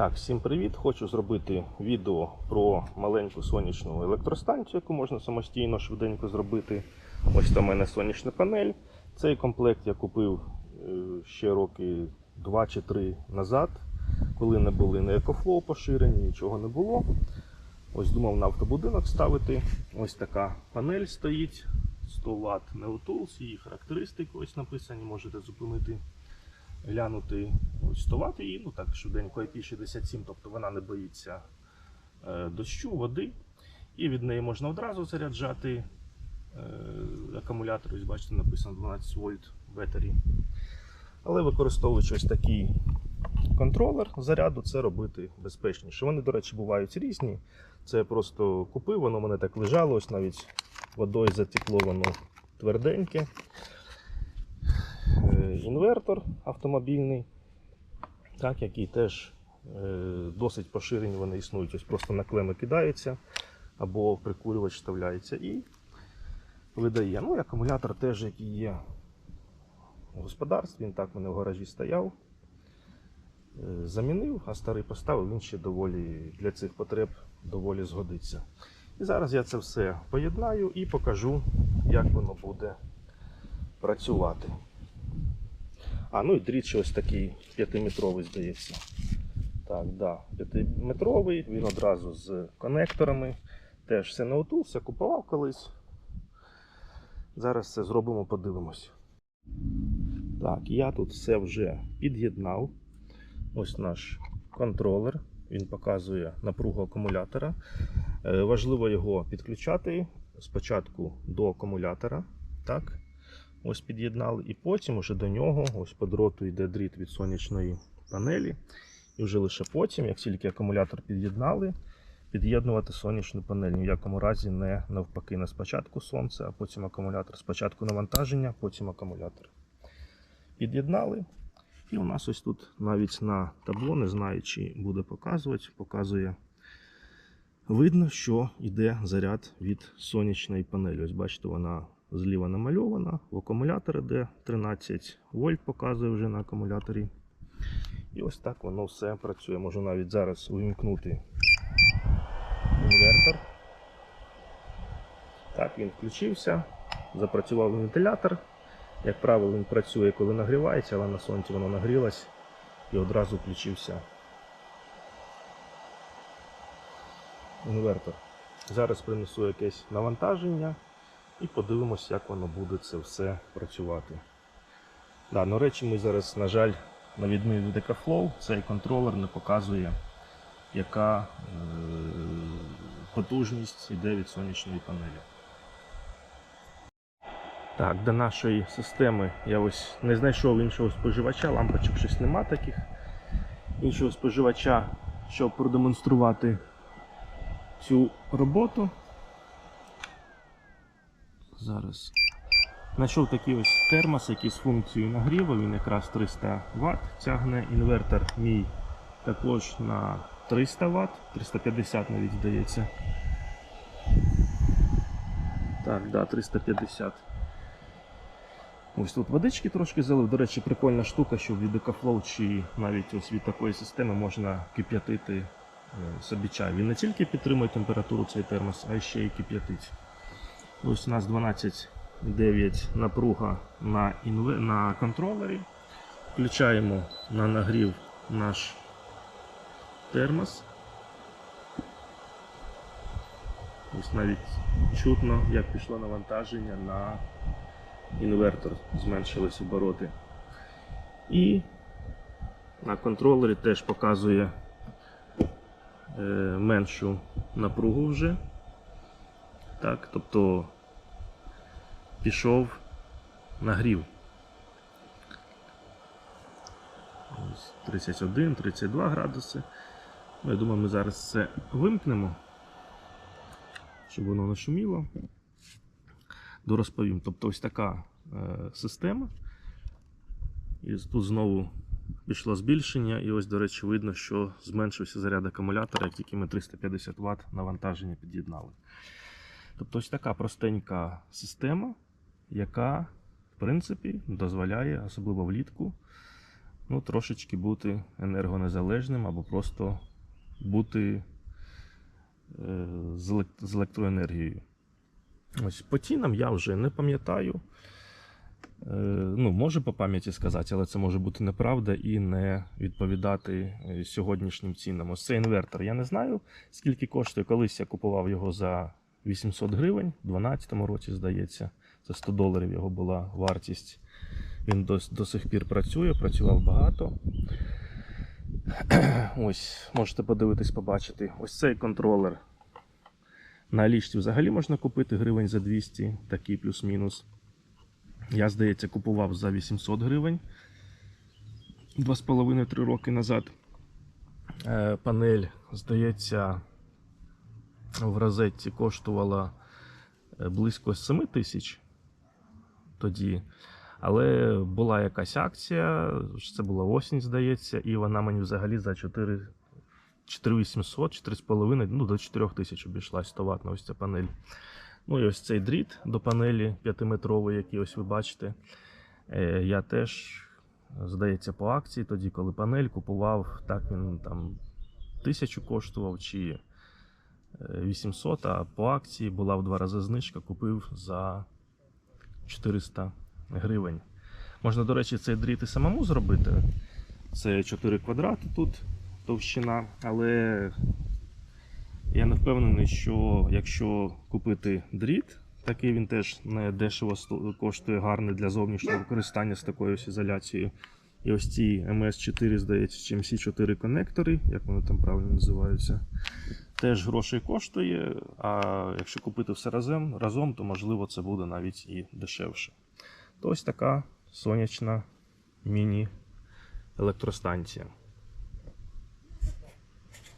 Так, всім привіт! Хочу зробити відео про маленьку сонячну електростанцію, яку можна самостійно швиденько зробити. Ось там у мене сонячна панель. Цей комплект я купив е, ще роки 2 чи 3 назад, коли не були на EcoFlow поширені, нічого не було. Ось думав на автобудинок ставити. Ось така панель стоїть. 100 Вт Neotools, її характеристики ось написані, можете зупинити глянути ось 100 Вт її, ну так швиденько IP67, тобто вона не боїться е, дощу, води. І від неї можна одразу заряджати е, акумулятор. Ось бачите, написано 12 вольт батарі. Але використовуючи ось такий контролер заряду, це робити безпечніше. Вони, до речі, бувають різні. Це я просто купив, воно мене так лежало, ось навіть водою затекло воно тверденьке. Інвертор автомобільний, так, який теж е, досить поширені вони існують. Ось просто на клеми кидаються або прикурювач вставляється і видає. Ну і акумулятор теж, який є в господарстві, він так в мене в гаражі стояв. Е, Замінив, а старий поставив, він ще доволі для цих потреб доволі згодиться. І зараз я це все поєднаю і покажу, як воно буде працювати. А, ну і дріт ще ось такий 5-метровий, здається. Так, да, 5-метровий, він одразу з конекторами. Теж все на оту, все купував колись. Зараз це зробимо, подивимось. Так, я тут все вже під'єднав. Ось наш контролер. Він показує напругу акумулятора. Е, Важливо його підключати спочатку до акумулятора. Так. Ось під'єднали, і потім уже до нього, ось по дроту йде дріт від сонячної панелі. І вже лише потім, як тільки акумулятор під'єднали, під'єднувати сонячну панель. Ні в якому разі не навпаки, не спочатку сонце, а потім акумулятор. Спочатку навантаження, потім акумулятор. Під'єднали. І у нас ось тут навіть на табло, не знаю, чи буде показувати, показує. Видно, що йде заряд від сонячної панелі. Ось бачите, вона зліва намальована. В акумулятор іде 13 вольт, показує вже на акумуляторі. І ось так воно все працює. Можу навіть зараз увімкнути інвертор. Так, він включився, запрацював вентилятор. Як правило, він працює, коли нагрівається, але на сонці воно нагрілось і одразу включився інвертор. Зараз принесу якесь навантаження і подивимося, як воно буде це все працювати. Да, ну речі, ми зараз, на жаль, на відміну від EcoFlow, цей контролер не показує, яка е- потужність йде від сонячної панелі. Так, до нашої системи я ось не знайшов іншого споживача, лампочок щось нема таких. Іншого споживача, щоб продемонструвати цю роботу. Зараз. Знайшов такий ось термос, який з функцією нагріву, він якраз 300 Вт тягне. Інвертор мій також на 300 Вт, 350 навіть здається. Так, да, 350. Ось тут водички трошки залив. До речі, прикольна штука, що від EcoFlow чи навіть ось від такої системи можна кип'ятити е, собі чай. Він не тільки підтримує температуру цей термос, а ще й кип'ятить. Ось у нас 12,9 напруга на, інве... на контролері. Включаємо на нагрів наш термос. Ось навіть чутно, як пішло навантаження на інвертор, зменшились обороти. І на контролері теж показує е, меншу напругу вже. Так, тобто пішов нагрів. Ось 31-32 градуси. Ну, Я думаю, ми зараз це вимкнемо, щоб воно не шуміло. Дорозповім. Тобто ось така е, система. І тут знову пішло збільшення, і ось, до речі, видно, що зменшився заряд акумулятора, як тільки ми 350 Вт навантаження під'єднали. Тобто ось така простенька система, яка, в принципі, дозволяє, особливо влітку, ну, трошечки бути енергонезалежним або просто бути е, з, електроенергією. Ось по цінам я вже не пам'ятаю. Е, ну, можу по пам'яті сказати, але це може бути неправда і не відповідати е, сьогоднішнім цінам. Ось цей інвертор. Я не знаю, скільки коштує. Колись я купував його за 800 гривень, у 2012 році, здається. Це 100 доларів його була вартість. Він до, до сих пір працює, працював багато. Ось, можете подивитись, побачити. Ось цей контролер. На Алішці взагалі можна купити гривень за 200, такий плюс-мінус. Я, здається, купував за 800 гривень 2,5-3 роки назад. Е, панель, здається, в розетці коштувала е, близько 7 тисяч тоді. Але була якась акція, це була осінь, здається, і вона мені взагалі за 4 4800, 4,5, ну до 4 тисяч обійшлась 100 ватна ось ця панель. Ну і ось цей дріт до панелі 5-метровий, який ось ви бачите. Е, Я теж, здається, по акції, тоді, коли панель купував, так він там тисячу коштував чи 800, а по акції була в два рази знижка, купив за 400 гривень. Можна, до речі, цей дріт і самому зробити. Це 4 квадрати тут товщина, але я не впевнений, що якщо купити дріт, такий він теж не дешево коштує гарний для зовнішнього використання з такою ізоляцією. І ось ці MS4, здається, чи MC4 конектори, як вони там правильно називаються, теж грошей коштує. А якщо купити все разом, разом, то можливо це буде навіть і дешевше. То ось така сонячна міні-електростанція.